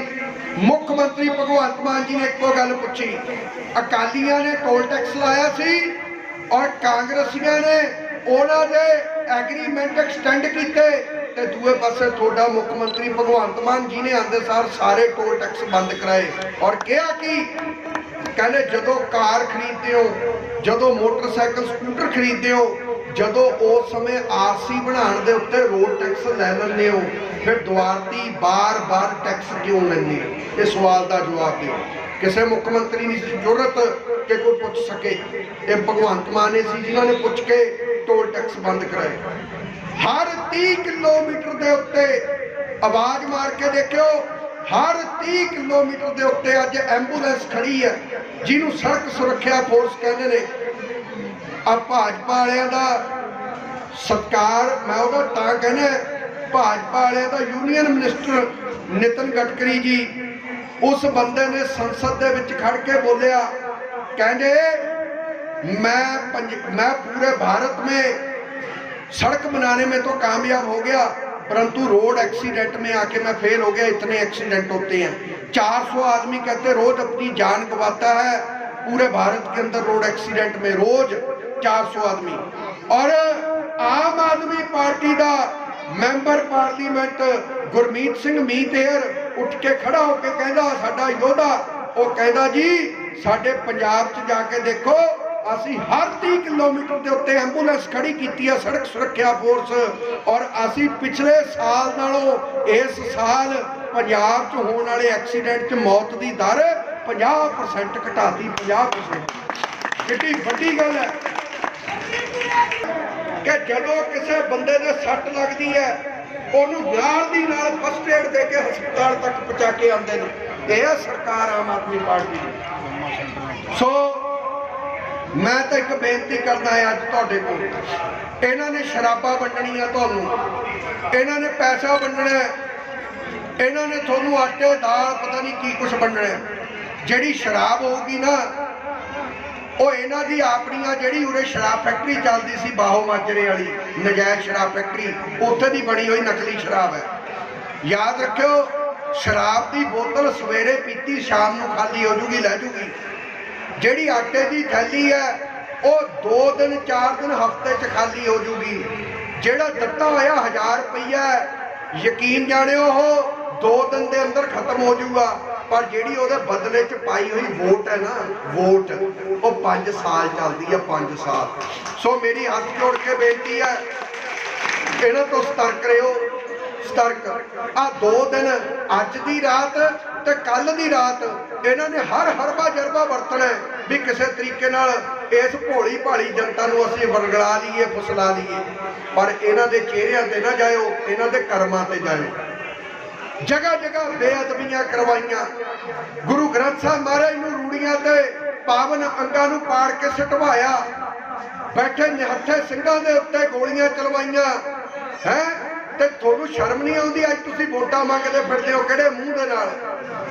ਮੁੱਖ ਮੰਤਰੀ ਭਗਵੰਤ ਮਾਨ ਜੀ ਨੇ ਇੱਕੋ ਗੱਲ ਪੁੱਛੀ, ਅਕਾਲੀਆਂ ਨੇ ਟੋਲ ਟੈਕਸ ਲਾਇਆ ਸੀ ਔਰ ਕਾਂਗਰਸੀਆਂ ਨੇ ਉਹਨਾਂ ਦੇ ਐਗਰੀਮੈਂਟ ਐਕਸਟੈਂਡ ਕੀਤੇ। ਤੇ ਦੂਏ ਪਾਸੇ ਤੁਹਾਡਾ ਮੁੱਖ ਮੰਤਰੀ ਭਗਵੰਤ ਮਾਨ ਜੀ ਨੇ ਆਂਦੇ ਸਾਰ ਸਾਰੇ ਟੋਲ ਟੈਕਸ ਬੰਦ ਕਰਾਏ। ਔਰ ਕਿਹਾ ਕਿ ਕਹਿੰਦੇ ਜਦੋਂ ਕਾਰ ਖਰੀਦਦੇ ਹੋ, ਜਦੋਂ ਮੋਟਰਸਾਈਕਲ, ਸਕੂਟਰ ਖਰੀਦਦੇ ਹੋ, ਜਦੋਂ ਉਸ ਸਮੇਂ ਆਰਸੀ ਬਣਾਉਣ ਦੇ ਉੱਤੇ ਰੋਡ ਟੈਕਸ ਲੈ ਲੈਂਦੇ ਹੋ, ਫਿਰ ਦੁਆਰਤੀ ਬਾਰ-ਬਾਰ ਟੈਕਸ ਕਿਉਂ ਲੈਂਦੇ ਹੋ? ਇਹ ਸਵਾਲ ਦਾ ਜਵਾਬ ਦਿਓ। ਕਿਸੇ ਮੁੱਖ ਮੰਤਰੀ ਦੀ ਸੀ ਜ਼ਰੂਰਤ ਕਿ ਕੋਈ ਪੁੱਛ ਸਕੇ। ਇਹ ਭਗਵੰਤ ਮਾਨ ਨੇ ਸੀ ਜਿਨ੍ਹਾਂ ਨੇ ਪੁੱਛ ਕੇ ਟੋਲ ਟੈਕਸ ਬੰਦ ਕਰਾਏ। ਹਰ 30 ਕਿਲੋਮੀਟਰ ਦੇ ਉੱਤੇ ਆਵਾਜ਼ ਮਾਰ ਕੇ ਦੇਖਿਓ, ਹਰ 30 ਕਿਲੋਮੀਟਰ ਦੇ ਉੱਤੇ ਅੱਜ ਐਂਬੂਲੈਂਸ ਖੜੀ ਹੈ, ਜਿਹਨੂੰ ਸੜਕ ਸੁਰੱਖਿਆ ਫੋਰਸ ਕਹਿੰਦੇ ਨੇ। ਆ ਭਾਜਪਾ ਵਾਲਿਆਂ ਦਾ ਸਤਕਾਰ, ਮੈਂ ਉਹਦਾ ਤਾਂ ਕਹਿੰਦਾ, ਭਾਜਪਾ ਵਾਲਿਆਂ ਦਾ ਯੂਨੀਅਨ ਮਿਨਿਸਟਰ ਨਿਤਨ ਗਟਕਰੀ ਜੀ, ਉਸ ਬੰਦੇ ਨੇ ਸੰਸਦ ਦੇ ਵਿੱਚ ਖੜ ਕੇ ਬੋਲਿਆ, ਕਹਿੰਦੇ, ਮੈਂ ਮੈਂ ਪੂਰੇ ਭਾਰਤ ਮੇ सड़क बनाने में तो कामयाब हो गया परंतु रोड एक्सीडेंट में आके मैं फेल हो गया इतने एक्सीडेंट होते हैं 400 आदमी कहते रोज अपनी जान गवाता है पूरे भारत के अंदर रोड एक्सीडेंट में रोज 400 आदमी और आम आदमी पार्टी ਦਾ ਮੈਂਬਰ ਪਾਰਲੀਮੈਂਟ ਗੁਰਮੀਤ ਸਿੰਘ ਮੀਤੇਰ ਉੱਠ ਕੇ ਖੜਾ ਹੋ ਕੇ ਕਹਿੰਦਾ ਸਾਡਾ ਯੋਧਾ ਉਹ ਕਹਿੰਦਾ ਜੀ ਸਾਡੇ ਪੰਜਾਬ 'ਚ ਜਾ ਕੇ ਦੇਖੋ ਅਸੀਂ ਹਰ 30 ਕਿਲੋਮੀਟਰ ਦੇ ਉੱਤੇ ਐਂਬੂਲੈਂਸ ਖੜੀ ਕੀਤੀ ਹੈ, ਸੜਕ ਸੁਰੱਖਿਆ ਫੋਰਸ ਔਰ ਅਸੀਂ ਪਿਛਲੇ ਸਾਲ ਨਾਲੋਂ ਇਸ ਸਾਲ ਪੰਜਾਬ 'ਚ ਹੋਣ ਵਾਲੇ ਐਕਸੀਡੈਂਟ 'ਚ ਮੌਤ ਦੀ ਦਰ 50% ਘਟਾਤੀ 50% ਕਿੱਡੀ ਵੱਡੀ ਗੱਲ ਹੈ। ਕਿ ਜਦੋਂ ਕਿਸੇ ਬੰਦੇ ਦੇ ਸੱਟ ਲੱਗਦੀ ਹੈ, ਉਹਨੂੰ ਨਾਲ ਦੀ ਨਾਲ ਫਸਟ ਏਡ ਦੇ ਕੇ ਹਸਪਤਾਲ ਤੱਕ ਪਹੁੰਚਾ ਕੇ ਆਉਂਦੇ ਨੇ। ਇਹ ਸਰਕਾਰ ਆਮ ਆਦਮੀ ਪਾਰਟੀ ਸੋ ਮੈਂ ਤਾਂ ਇੱਕ ਬੇਨਤੀ ਕਰਦਾ ਹਾਂ ਅੱਜ ਤੁਹਾਡੇ ਕੋਲ। ਇਹਨਾਂ ਨੇ ਸ਼ਰਾਬਾਂ ਵੰਡਣੀਆਂ ਤੁਹਾਨੂੰ। ਇਹਨਾਂ ਨੇ ਪੈਸਾ ਵੰਡਣਾ ਇਹਨਾਂ ਨੇ ਤੁਹਾਨੂੰ ਆਟੇ ਦਾਲ ਪਤਾ ਨਹੀਂ ਕੀ ਕੁਝ ਵੰਡਣਾ ਜਿਹੜੀ ਸ਼ਰਾਬ ਹੋਊਗੀ ਨਾ, ਉਹ ਇਹਨਾਂ ਦੀ ਆਪਣੀਆਂ ਜਿਹੜੀ ਉਰੇ ਸ਼ਰਾਬ ਫੈਕਟਰੀ ਚੱਲਦੀ ਸੀ, ਬਾਹੋ ਮਾਜਰੇ ਵਾਲੀ, ਨਜਾਇਜ਼ ਸ਼ਰਾਬ ਫੈਕਟਰੀ, ਉੱਥੇ ਦੀ ਬਣੀ ਹੋਈ ਨਕਲੀ ਸ਼ਰਾਬ ਹੈ। ਯਾਦ ਰੱਖਿਓ, ਸ਼ਰਾਬ ਦੀ ਬੋਤਲ ਸਵੇਰੇ ਪੀਤੀ, ਸ਼ਾਮ ਨੂੰ ਖਾਲੀ ਹੋ ਜੂਗੀ, ਲੈ ਜੂਗੀ। ਜਿਹੜੀ ਆਟੇ ਦੀ ਥੈਲੀ ਹੈ, ਉਹ 2 ਦਿਨ 4 ਦਿਨ, ਹਫ਼ਤੇ 'ਚ ਖਾਲੀ ਹੋ ਜੂਗੀ। ਜਿਹੜਾ ਦਿੱਤਾ ਹੋਇਆ 1000 ਰੁਪਈਆ ਯਕੀਨ ਜਾਣਿਓ ਉਹ 2 ਦਿਨ ਦੇ ਅੰਦਰ ਖਤਮ ਹੋ ਜਾਊਗਾ ਪਰ ਜਿਹੜੀ ਉਹਦੇ ਬਦਲੇ 'ਚ ਪਾਈ ਹੋਈ ਵੋਟ ਹੈ ਨਾ, ਵੋਟ, ਉਹ 5 ਸਾਲ ਚੱਲਦੀ ਹੈ 5 ਸਾਲ। ਸੋ ਮੇਰੀ ਹੱਥ ਜੋੜ ਕੇ ਬੇਨਤੀ ਹੈ, ਇਹਨਾਂ ਤੋਂ ਸਤਰਕ ਰਹੋ, ਸਤਰਕ। ਆ ਦੋ ਦਿਨ ਅੱਜ ਦੀ ਰਾਤ ਤੇ ਕੱਲ ਦੀ ਰਾਤ ਇਹਨਾਂ ਨੇ ਹਰ ਹਰਬਾ ਜਰਬਾ ਵਰਤਣਾ ਵੀ ਕਿਸੇ ਤਰੀਕੇ ਨਾਲ ਇਸ ਭੋਲੀ ਭਾਲੀ ਜਨਤਾ ਨੂੰ ਅਸੀਂ ਵਰਗਲਾ ਲਈਏ, ਫੁਸਲਾ ਲਈਏ। ਪਰ ਇਹਨਾਂ ਦੇ ਚਿਹਰਿਆਂ ਤੇ ਨਾ ਜਾਇਓ, ਇਹਨਾਂ ਦੇ ਕਰਮਾਂ ਤੇ ਜਾਇਓ। ਜਗ੍ਹਾ ਜਗ੍ਹਾ ਬੇਅਦਬੀਆਂ ਕਰਵਾਈਆਂ। ਗੁਰੂ ਗ੍ਰੰਥ ਸਾਹਿਬ ਮਹਾਰਾਜ ਨੂੰ ਰੂੜੀਆਂ ਤੇ ਪਾਵਨ ਅੰਗਾਂ ਨੂੰ ਪਾੜ ਕੇ ਸਟਵਾਇਆ। ਬੈਠੇ ਨਿਹੱਥੇ ਸਿੰਘਾਂ ਦੇ ਉੱਤੇ ਗੋਲੀਆਂ ਚਲਵਾਈਆਂ। ਹੈ? ਤੇ ਤੁਹਾਨੂੰ ਸ਼ਰਮ ਨਹੀਂ ਆਉਂਦੀ? ਅੱਜ ਤੁਸੀਂ ਵੋਟਾਂ ਮੰਗਦੇ ਫਿਰਦੇ ਹੋ ਕਿਹੜੇ ਮੂੰਹ ਦੇ ਨਾਲ?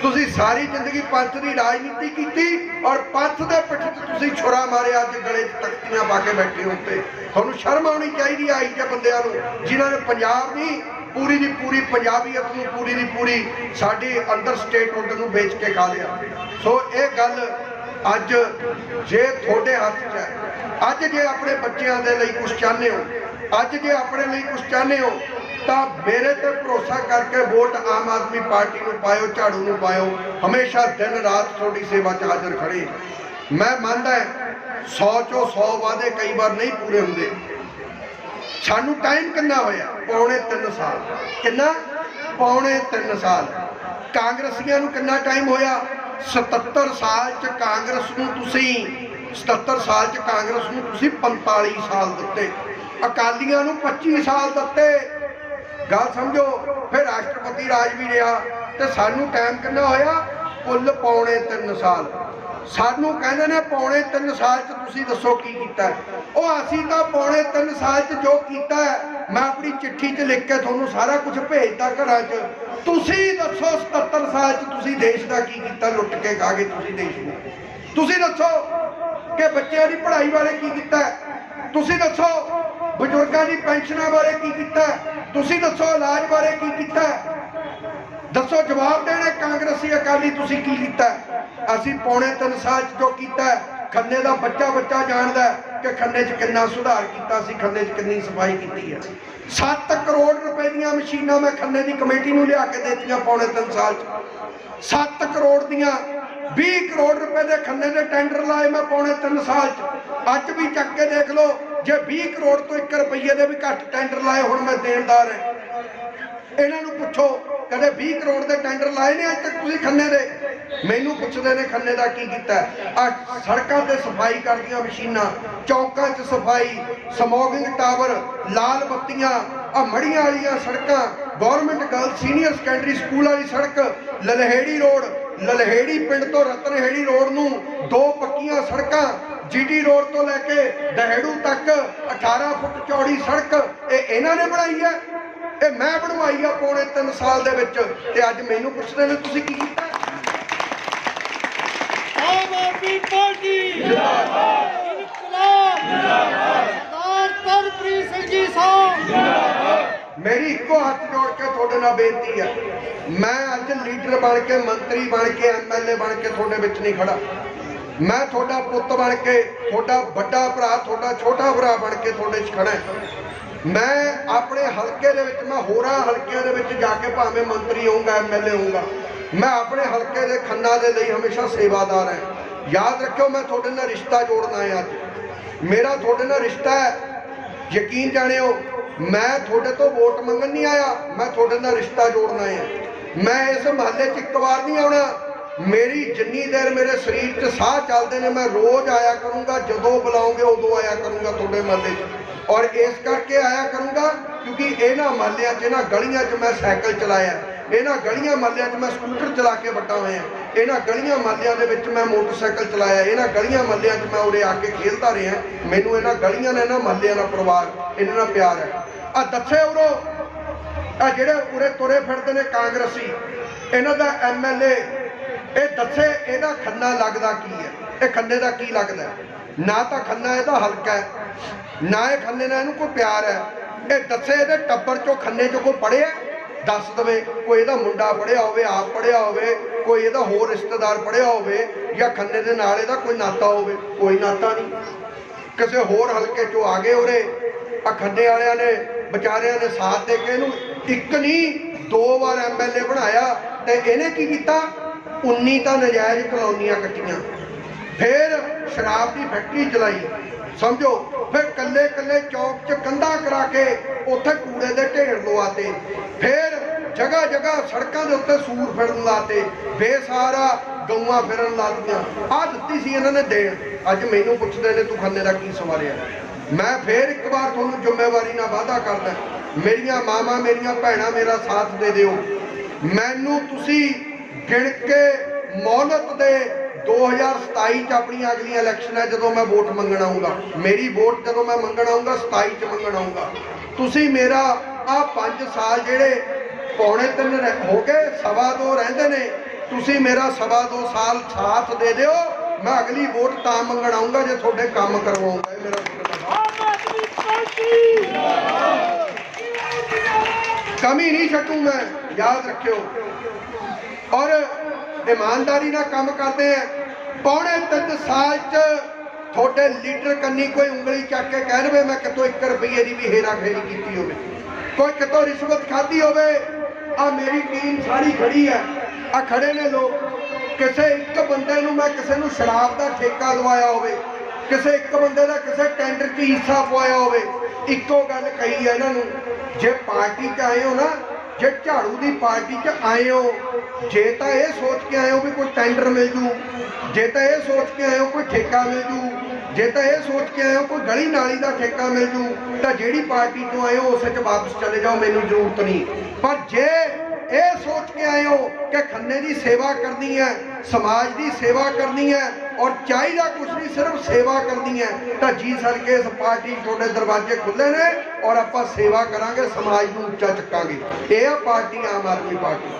ਤੁਸੀਂ ਸਾਰੀ ਜ਼ਿੰਦਗੀ ਪੰਥ ਦੀ ਰਾਜਨੀਤੀ ਕੀਤੀ ਔਰ ਪੰਥ ਦੇ ਪਿੱਠ 'ਤੇ ਤੁਸੀਂ ਛੁਰਾ ਮਾਰਿਆ ਅੱਜ ਗਲੇ 'ਚ ਤਖਤੀਆਂ ਪਾ ਕੇ ਬੈਠੇ ਹੋ ਤੇ ਤੁਹਾਨੂੰ ਸ਼ਰਮ ਆਉਣੀ ਚਾਹੀਦੀ ਆਈ ਜੇ ਬੰਦਿਆਂ ਨੂੰ, ਜਿਨ੍ਹਾਂ ਨੇ ਪੰਜਾਬ ਦੀ ਪੂਰੀ ਦੀ ਪੂਰੀ ਪੰਜਾਬੀਅਤ ਨੂੰ ਪੂਰੀ ਦੀ ਪੂਰੀ ਸਾਡੀ ਅੰਦਰ ਸਟੇਟ ਹੁੱਡ ਨੂੰ ਵੇਚ ਕੇ ਖਾ ਲਿਆ। ਸੋ ਇਹ ਗੱਲ ਅੱਜ ਜੇ ਤੁਹਾਡੇ ਹੱਥ 'ਚ ਹੈ, ਅੱਜ ਜੇ ਆਪਣੇ ਬੱਚਿਆਂ ਦੇ ਲਈ ਕੁਝ ਚਾਹੁੰਦੇ ਹੋ, ਅੱਜ ਜੇ ਆਪਣੇ ਲਈ ਕੁਝ ਚਾਹੁੰਦੇ ਹੋ ਤਾਂ ਮੇਰੇ ਤੇ ਭਰੋਸਾ ਕਰਕੇ ਵੋਟ ਆਮ ਆਦਮੀ ਪਾਰਟੀ ਨੂੰ ਪਾਇਓ, ਝਾੜੂ ਨੂੰ ਪਾਇਓ, ਹਮੇਸ਼ਾ ਦਿਨ ਰਾਤ ਤੁਹਾਡੀ ਸੇਵਾ 'ਚ ਹਾਜ਼ਰ ਖੜੇ। ਮੈਂ ਮੰਨਦਾ 100 ਚੋਂ 100 ਵਾਅਦੇ ਕਈ ਵਾਰ ਨਹੀਂ ਪੂਰੇ ਹੁੰਦੇ। ਸਾਨੂੰ ਟਾਈਮ ਕਿੰਨਾ ਹੋਇਆ? ਪੌਣੇ 3 ਸਾਲ। ਕਿੰਨਾ? ਪੌਣੇ 3 ਸਾਲ। ਕਾਂਗਰਸੀਆਂ ਨੂੰ ਕਿੰਨਾ ਟਾਈਮ ਹੋਇਆ? 77 ਸਾਲ ਚ ਕਾਂਗਰਸ ਨੂੰ ਤੁਸੀਂ 77 ਸਾਲ ਚ ਕਾਂਗਰਸ ਨੂੰ ਤੁਸੀਂ 45 ਸਾਲ ਦਿੱਤੇ। ਅਕਾਲੀਆਂ ਨੂੰ 25 ਸਾਲ ਦਿੱਤੇ। ਗੱਲ ਸਮਝੋ, ਫਿਰ ਰਾਸ਼ਟਰਪਤੀ ਰਾਜ ਵੀ ਰਿਹਾ ਤੇ ਸਾਨੂੰ ਟਾਈਮ ਕਿੰਨਾ ਹੋਇਆ? ਕੁੱਲ ਪੌਣੇ 3 ਸਾਲ। ਸਾਨੂੰ ਕਹਿੰਦੇ ਨੇ ਪੌਣੇ 3 ਸਾਲ ਚ ਤੁਸੀਂ ਦੱਸੋ ਕੀ ਕੀਤਾ ਉਹ ਅਸੀਂ ਤਾਂ ਪੌਣੇ 3 ਸਾਲ ਚ ਜੋ ਕੀਤਾ ਮੈਂ ਆਪਣੀ ਚਿੱਠੀ 'ਚ ਲਿਖ ਕੇ ਤੁਹਾਨੂੰ ਸਾਰਾ ਕੁਝ ਭੇਜਦਾ ਘਰਾਂ 'ਚ। ਤੁਸੀਂ ਦੱਸੋ 77 ਸਾਲ ਚ ਤੁਸੀਂ ਦੇਸ਼ ਦਾ ਕੀ ਕੀਤਾ, ਲੁੱਟ ਕੇ ਖਾ ਗਏ ਤੁਸੀਂ ਦੇਸ਼ ਨੂੰ। ਤੁਸੀਂ ਦੱਸੋ ਕਿ ਬੱਚਿਆਂ ਦੀ ਪੜ੍ਹਾਈ ਬਾਰੇ ਕੀ ਕੀਤਾ ਤੁਸੀਂ ਦੱਸੋ ਬਜ਼ੁਰਗਾਂ ਦੀ ਪੈਨਸ਼ਨਾਂ ਬਾਰੇ ਕੀ ਕੀਤਾ? ਤੁਸੀਂ ਦੱਸੋ ਇਲਾਜ ਬਾਰੇ ਕੀ ਕੀਤਾ? ਦੱਸੋ ਜਵਾਬ ਦੇਣਾ ਕਾਂਗਰਸੀ ਅਕਾਲੀ ਤੁਸੀਂ ਕੀ ਕੀਤਾ? ਅਸੀਂ ਪੌਣੇ 3 ਸਾਲ ਚ ਜੋ ਕੀਤਾ, ਖੰਨੇ ਦਾ ਬੱਚਾ ਬੱਚਾ ਜਾਣਦਾ ਕਿ ਖੰਨੇ 'ਚ ਕਿੰਨਾ ਸੁਧਾਰ ਕੀਤਾ ਸੀ, ਖੰਨੇ 'ਚ ਕਿੰਨੀ ਸਫ਼ਾਈ ਕੀਤੀ ਹੈ। 7 ਕਰੋੜ ਰੁਪਏ ਦੀਆਂ ਮਸ਼ੀਨਾਂ ਮੈਂ ਖੰਨੇ ਦੀ ਕਮੇਟੀ ਨੂੰ ਲਿਆ ਕੇ ਦਿੱਤੀਆਂ ਪੌਣੇ 3 ਸਾਲ ਚ। 7 ਕਰੋੜ ਦੀਆਂ 20 ਕਰੋੜ ਰੁਪਏ ਦੇ ਖੰਨੇ ਦੇ ਟੈਂਡਰ ਲਾਏ ਮੈਂ ਪੌਣੇ 3 ਸਾਲ ਚ। ਅੱਜ ਵੀ ਚੱਕ ਕੇ ਦੇਖ ਲਓ ਜੇ 20 ਕਰੋੜ ਤੋਂ 1 ਰੁਪਏ ਦੇ ਵੀ ਘੱਟ ਟੈਂਡਰ ਲਾਏ ਹੁਣ ਮੈਂ ਦੇਣਦਾਰ ਹਾਂ। ਇਹਨਾਂ ਨੂੰ ਪੁੱਛੋ ਕਦੇ 20 ਕਰੋੜ ਦੇ ਟੈਂਡਰ ਲਾਏ ਨੇ ਅੱਜ ਤੱਕ ਤੁਸੀਂ ਖੰਨੇ ਦੇ? ਮੈਨੂੰ ਪੁੱਛਦੇ ਨੇ ਖੰਨੇ ਦਾ ਕੀ ਕੀਤਾ ਆ ਸੜਕਾਂ ਤੇ ਸਫ਼ਾਈ ਕਰਦੀਆਂ ਮਸ਼ੀਨਾਂ, ਚੌਕਾਂ 'ਚ ਸਫ਼ਾਈ ਸਮੋਗਿੰਗ ਟਾਵਰ ਲਾਲ ਬੱਤੀਆਂ ਆ ਮੜੀਆਂ ਵਾਲੀਆਂ ਸੜਕਾਂ government girl senior secondary school ਵਾਲੀ ਸੜਕ, ਲਲਹੇੜੀ ਰੋਡ ਲਲਹੇੜੀ ਪਿੰਡ ਤੋਂ ਰਤਨਹੇੜੀ ਰੋਡ ਨੂੰ ਦੋ ਪੱਕੀਆਂ ਸੜਕਾਂ, ਜੀਟੀ ਰੋਡ ਤੋਂ ਲੈ ਕੇ ਦਹੇੜੂ ਤੱਕ 18 ਫੁੱਟ ਚੌੜੀ ਸੜਕ, ਇਹ ਇਹਨਾਂ ਨੇ ਬਣਾਈ ਹੈ? ਇਹ ਮੈਂ ਬਣਵਾਈ ਆ ਪੌਣੇ 3 ਸਾਲ ਦੇ ਵਿੱਚ, ਤੇ ਅੱਜ ਮੈਨੂੰ ਪੁੱਛਦੇ ਨੇ ਤੁਸੀਂ ਕੀ ਕੀਤਾ? ਆਮ ਆਦਮੀ ਪਾਰਟੀ ਜਿੰਦਾਬਾਦ। ਇਨਕਲਾਬ। ਜਿੰਦਾਬਾਦ ਸਰਦਾਰ ਤਰਪ੍ਰੀਤ ਸਿੰਘ ਜੀ ਸਾਹਿਬ। ਮੇਰੀ ਇੱਕੋ ਹੱਥ ਜੋੜ ਕੇ ਤੁਹਾਡੇ ਨਾਲ ਬੇਨਤੀ ਹੈ ਮੈਂ ਅੱਜ ਲੀਡਰ ਬਣ ਕੇ ਮੰਤਰੀ ਬਣ ਕੇ ਐਮਐਲਏ ਬਣ ਕੇ ਤੁਹਾਡੇ ਵਿੱਚ ਨਹੀਂ ਖੜਾ ਮੈਂ ਤੁਹਾਡਾ ਪੁੱਤ ਬਣ ਕੇ ਤੁਹਾਡਾ ਵੱਡਾ ਭਰਾ ਤੁਹਾਡਾ ਛੋਟਾ ਭਰਾ ਬਣ ਕੇ ਤੁਹਾਡੇ 'ਚ ਖੜਾ ਹਾਂ। ਮੈਂ ਆਪਣੇ ਹਲਕੇ ਦੇ ਵਿੱਚ ਮੈਂ ਹੋਰਾਂ ਹਲਕਿਆਂ ਦੇ ਵਿੱਚ ਜਾ ਕੇ ਭਾਵੇਂ ਮੰਤਰੀ ਹੋਊਂਗਾ ਐਮਐਲਏ ਹੋਊਂਗਾ ਮੈਂ ਆਪਣੇ ਹਲਕੇ ਦੇ ਖੰਨਾ ਦੇ ਲਈ ਹਮੇਸ਼ਾ ਸੇਵਾਦਾਰ ਹਾਂ ਯਾਦ ਰੱਖਿਓ ਮੈਂ ਤੁਹਾਡੇ ਨਾਲ ਰਿਸ਼ਤਾ ਜੋੜਨ ਆਇਆ ਅੱਜ ਮੇਰਾ ਤੁਹਾਡੇ ਨਾਲ ਰਿਸ਼ਤਾ ਹੈ ਯਕੀਨ ਜਾਣਿਓ ਮੈਂ ਤੁਹਾਡੇ ਤੋਂ ਵੋਟ ਮੰਗਣ ਨਹੀਂ ਆਇਆ। ਮੈਂ ਤੁਹਾਡੇ ਨਾਲ ਰਿਸ਼ਤਾ ਜੋੜਨ ਆਇਆ। ਮੈਂ ਇਸ ਮਹੱਲੇ 'ਚ ਇੱਕ ਵਾਰ ਨਹੀਂ ਆਉਣਾ। ਮੇਰੀ ਜਿੰਨੀ ਦੇਰ ਮੇਰੇ ਸਰੀਰ 'ਚ ਸਾਹ ਚੱਲਦੇ ਨੇ, ਮੈਂ ਰੋਜ਼ ਆਇਆ ਕਰੂੰਗਾ। ਜਦੋਂ ਬੁਲਾਉਂਗੇ, ਉਦੋਂ ਆਇਆ ਕਰੂੰਗਾ ਤੁਹਾਡੇ ਮਹੱਲੇ 'ਚ। ਔਰ ਇਸ ਕਰਕੇ ਆਇਆ ਕਰੂੰਗਾ ਕਿਉਂਕਿ ਇਹਨਾਂ ਮਹੱਲਿਆਂ 'ਚ, ਇਹਨਾਂ ਗਲੀਆਂ 'ਚ ਮੈਂ ਸਾਈਕਲ ਚਲਾਇਆ। ਇਹਨਾਂ ਗਲੀਆਂ ਮਹੱਲਿਆਂ 'ਚ ਮੈਂ ਸਕੂਟਰ ਚਲਾ ਕੇ ਵੱਡਾ ਹੋਇਆ। ਇਹਨਾਂ ਗਲੀਆਂ ਮਹੱਲਿਆਂ ਦੇ ਵਿੱਚ ਮੈਂ ਮੋਟਰਸਾਈਕਲ ਚਲਾਇਆ। ਇਹਨਾਂ ਗਲੀਆਂ ਮਹੱਲਿਆਂ 'ਚ ਮੈਂ ਉਰੇ ਆ ਕੇ ਖੇਡਦਾ ਰਿਹਾ। ਮੈਨੂੰ ਇਹਨਾਂ ਗਲੀਆਂ ਨਾਲ ਇਹਨਾਂ ਮਹੱਲਿਆਂ ਨਾਲ ਪਰਿਵਾਰ, ਇਹਨਾਂ ਨਾਲ ਪਿਆਰ ਹੈ। ਆ ਦੱਸੇ ਉਰੋ ਆ ਜਿਹੜੇ ਉਰੇ ਤੁਰੇ ਫਿਰਦੇ ਨੇ ਕਾਂਗਰਸੀ, ਇਹਨਾਂ ਦਾ ਐਮਐਲਏ ਇਹ ਦੱਸੇ ਇਹਦਾ ਖੰਨਾ ਲੱਗਦਾ ਕੀ ਹੈ? ਇਹ ਖੰਨੇ ਦਾ ਕੀ ਲੱਗਦਾ ਨਾ ਤਾਂ ਖੰਨਾ ਇਹਦਾ ਹਲਕਾ ਹੈ, ਨਾ ਇਹ ਖੰਨੇ ਨਾਲ ਇਹਨੂੰ ਕੋਈ ਪਿਆਰ ਹੈ। ਇਹ ਦੱਸੇ ਇਹਦੇ ਟੱਬਰ ਚੋਂ ਖੰਨੇ ਚੋਂ ਕੋਈ ਪੜਿਆ ਦੱਸ ਦਵੇ, ਕੋਈ ਇਹਦਾ ਮੁੰਡਾ ਪੜਿਆ ਹੋਵੇ, ਆਪ ਪੜਿਆ ਹੋਵੇ, ਕੋਈ ਇਹਦਾ ਹੋਰ ਰਿਸ਼ਤੇਦਾਰ ਪੜਿਆ ਹੋਵੇ ਜਾਂ ਖੰਨੇ ਦੇ ਨਾਲ ਇਹਦਾ ਕੋਈ ਨਾਤਾ ਹੋਵੇ, ਕੋਈ ਨਾਤਾ ਨਹੀਂ। ਕਿਸੇ ਹੋਰ ਹਲਕੇ ਚੋਂ ਆ ਗਏ ਉਰੇ ਆ ਖੰਨੇ ਵਾਲਿਆਂ ਨੇ, ਵਿਚਾਰਿਆਂ ਨੇ ਸਾਥ ਦੇ ਕੇ ਇਹਨੂੰ ਇੱਕ ਨਹੀਂ, ਦੋ ਵਾਰ ਐਮਐਲਏ ਬਣਾਇਆ ਤੇ ਇਹਨੇ ਕੀ ਕੀਤਾ? 19 ਤਾਂ ਨਜਾਇਜ਼ ਕਲੋਨੀਆਂ ਕੱਟੀਆਂ। ਫਿਰ ਸ਼ਰਾਬ ਦੀ ਫੈਕਟਰੀ ਚਲਾਈ। ਸਮਝੋ? ਫਿਰ ਕੱਲੇ ਕੱਲੇ ਚੌਕ 'ਚ ਕੰਧਾ ਕਰਾ ਕੇ ਉੱਥੇ ਕੂੜੇ ਦੇ ਢੇਰ ਲਵਾਤੇ। ਫਿਰ ਜਗ੍ਹਾ ਜਗ੍ਹਾ ਸੜਕਾਂ ਦੇ ਉੱਤੇ ਸੂਰ ਫਿਰਨ ਲਾਤੇ। ਬੇਸਹਾਰਾ ਗਊਆਂ ਫਿਰਨ ਲਾਤੀਆਂ ਆ ਦਿੱਤੀ ਸੀ ਇਹਨਾਂ ਨੇ ਦੇਣ। ਅੱਜ ਮੈਨੂੰ ਪੁੱਛਦੇ ਨੇ, ਤੂੰ ਖੰਨੇ ਦਾ ਕੀ ਸਵਾਰਿਆ ਮੈਂ ਫੇਰ ਇੱਕ ਵਾਰ ਤੁਹਾਨੂੰ ਜ਼ਿੰਮੇਵਾਰੀ ਨਾਲ ਵਾਅਦਾ ਕਰਦਾ ਮੇਰੀਆਂ ਮਾਵਾਂ, ਮੇਰੀਆਂ ਭੈਣਾਂ ਮੇਰਾ ਸਾਥ ਦੇ ਦਿਓ। ਮੈਨੂੰ ਤੁਸੀਂ ਗਿਣ ਕੇ ਮੌਲਤ ਦੇ 2027 ਚ ਆਪਣੀਆਂ ਅਗਲੀਆਂ ਇਲੈਕਸ਼ਨਾਂ ਜਦੋਂ ਮੈਂ ਵੋਟ ਮੰਗਣ ਆਊਂਗਾ। ਮੇਰੀ ਵੋਟ ਜਦੋਂ ਮੈਂ ਮੰਗਣ ਆਊਂਗਾ 27 ਚ ਮੰਗਣ ਆਊਂਗਾ। ਤੁਸੀਂ ਮੇਰਾ ਆ 5 ਸਾਲ ਜਿਹੜੇ ਪੌਣੇ ਤਿੰਨ ਹੋ ਗਏ ਸਵਾ ਦੋ ਰਹਿੰਦੇ ਨੇ ਤੁਸੀਂ ਮੇਰਾ ਸਵਾ ਦੋ ਸਾਲ ਸਾਥ ਦੇ ਦਿਓ ਮੈਂ ਅਗਲੀ ਵੋਟ ਤਾਂ ਮੰਗਣ ਆਊਂਗਾ ਜੇ ਤੁਹਾਡੇ ਕੰਮ ਕਰਵਾਉਂਗਾ ਇਹ ਮੇਰਾ ਕਮੀ ਨਹੀਂ ਛੱਡੂ ਮੈਂ ਯਾਦ ਰੱਖਿਓ। ਔਰ ਇਮਾਨਦਾਰੀ ਨਾਲ ਕੰਮ ਕਰਦੇ ਆ। ਪੌਣੇ ਤਿੰਨ ਸਾਲ ਚ ਤੁਹਾਡੇ ਲੀਡਰ ਕੰਨੀ ਕੋਈ ਉਂਗਲੀ ਚੱਕ ਕੇ ਕਹਿ ਦੇਵੇ, ਮੈਂ ਕਿਤੋਂ 1 ਰੁਪਏ ਦੀ ਵੀ ਹੇਰਾ ਫੇਰੀ ਕੀਤੀ ਹੋਵੇ। ਕੋਈ ਕਿਤੋਂ ਰਿਸ਼ਵਤ ਖਾਧੀ ਹੋਵੇ ਆ ਮੇਰੀ ਟੀਮ ਸਾਰੀ ਖੜੀ ਹੈ। ਆ ਖੜੇ ਨੇ ਲੋਕ। ਕਿਸੇ ਇੱਕ ਬੰਦੇ ਨੂੰ ਮੈਂ ਕਿਸੇ ਨੂੰ ਸ਼ਰਾਬ ਦਾ ਠੇਕਾ ਦਵਾਇਆ ਹੋਵੇ, ਕਿਸੇ ਇੱਕ ਬੰਦੇ ਦਾ ਕਿਸੇ ਟੈਂਡਰ 'ਚ ਹਿੱਸਾ ਪਵਾਇਆ ਹੋਵੇ, ਇੱਕੋ ਗੱਲ ਕਹੀ ਹੈ ਇਹਨਾਂ ਨੂੰ। ਜੇ ਪਾਰਟੀ 'ਚ ਆਏ ਹੋ ਨਾ ਜੇ ਝਾੜੂ ਦੀ ਪਾਰਟੀ 'ਚ ਆਏ ਹੋ, ਜੇ ਤਾਂ ਇਹ ਸੋਚ ਕੇ ਆਏ ਹੋ ਵੀ ਕੋਈ ਟੈਂਡਰ ਮਿਲ ਜੂ, ਜੇ ਤਾਂ ਇਹ ਸੋਚ ਕੇ ਆਏ ਹੋ ਕੋਈ ਠੇਕਾ ਮਿਲ ਜੂ, ਜੇ ਤਾਂ ਇਹ ਸੋਚ ਕੇ ਆਏ ਹੋ ਕੋਈ ਗਲੀ ਨਾਲੀ ਦਾ ਠੇਕਾ ਮਿਲ ਜੂ, ਤਾਂ ਜਿਹੜੀ ਪਾਰਟੀ ਤੋਂ ਆਏ ਹੋ ਉਸੇ 'ਚ ਵਾਪਸ ਚਲੇ ਜਾਓ, ਮੈਨੂੰ ਜ਼ਰੂਰਤ ਨਹੀਂ। ਪਰ ਜੇ ਇਹ ਸੋਚ ਕੇ ਆਏ ਹੋ ਕਿ ਖੰਨੇ ਦੀ ਸੇਵਾ ਕਰਨੀ ਹੈ, ਸਮਾਜ ਦੀ ਸੇਵਾ ਕਰਨੀ ਹੈ ਔਰ ਚਾਹੀਦਾ ਕੁਛ ਨਹੀਂ ਸਿਰਫ ਸੇਵਾ ਕਰਨੀ ਹੈ। ਤਾਂ ਜੀ ਸਦਕੇ ਇਸ ਪਾਰਟੀ ਤੁਹਾਡੇ ਦਰਵਾਜ਼ੇ ਖੁੱਲੇ ਨੇ ਔਰ ਆਪਾਂ ਸੇਵਾ ਕਰਾਂਗੇ ਸਮਾਜ ਨੂੰ ਉੱਚਾ ਚੱਕਾਂਗੇ। ਇਹ ਆ ਪਾਰਟੀ ਆਮ ਆਦਮੀ ਪਾਰਟੀ।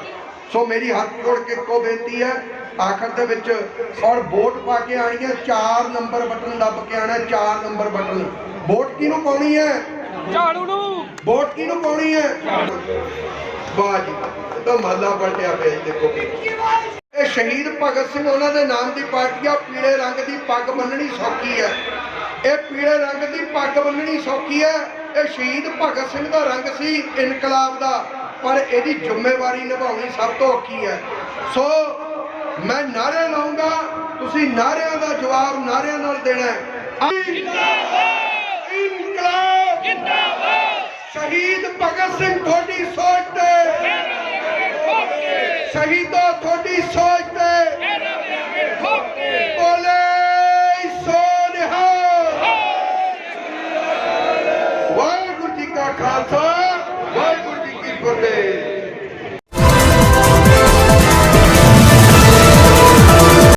ਸੋ ਮੇਰੀ ਹੱਥ ਜੋੜ ਕੇ ਇੱਕੋ ਬੇਨਤੀ ਹੈ ਆਖਰ ਦੇ ਵਿੱਚ ਔਰ ਵੋਟ ਪਾ ਕੇ ਆਣੀ ਹੈ 4 ਨੰਬਰ ਬਟਨ ਦੱਬ ਕੇ ਆਣਾ 4 ਨੰਬਰ ਬਟਨ। ਵੋਟ ਕਿਹਨੂੰ ਪਾਉਣੀ ਹੈ? ਝਾੜੂ ਨੂੰ। ਵੋਟ ਕਿਹਨੂੰ ਪਾਉਣੀ ਹੈ? ਵਾਹ ਜੀ ਤਾਂ ਮਹੱਲਾ ਪਲਟਿਆ ਪਿਆ ਜੀ ਦੇਖੋ। ਇਹ ਸ਼ਹੀਦ ਭਗਤ ਸਿੰਘ ਉਹਨਾਂ ਦੇ ਨਾਮ ਦੀ ਪਾਰਟੀ ਆ ਪੀਲੇ ਰੰਗ ਦੀ ਪੱਗ ਬੰਨਣੀ ਸੌਖੀ ਹੈ ਇਹ ਪੀਲੇ ਰੰਗ ਦੀ ਪੱਗ ਬੰਨਣੀ ਸੌਖੀ ਹੈ ਇਹ ਸ਼ਹੀਦ ਭਗਤ ਸਿੰਘ ਦਾ ਰੰਗ ਸੀ ਇਨਕਲਾਬ ਦਾ ਪਰ ਇਹਦੀ ਜ਼ਿੰਮੇਵਾਰੀ ਨਿਭਾਉਣੀ ਸਭ ਤੋਂ ਔਖੀ ਹੈ ਸੋ ਮੈਂ ਨਾਰੇ ਲਾਉਂਗਾ ਤੁਸੀਂ ਨਾਰਿਆਂ ਦਾ ਜਵਾਬ ਨਾਰਿਆਂ ਨਾਲ ਦੇਣਾ ਹੈ। ਇਨਕਲਾਬ! ਸ਼ਹੀਦ ਭਗਤ ਸਿੰਘ ਤੁਹਾਡੀ ਸੋਚ ਤੇ ਸ਼ਹੀਦੋ ਤੁਹਾਡੀ ਸੋਚ ਤੇ ਬੋਲੇ ਸੋਨਿਹਾ ਵਾਹਿਗੁਰੂ ਜੀ ਕਾ ਖਾਲਸਾ ਵਾਹਿਗੁਰੂ ਜੀ ਕੀ ਫਤਿਹ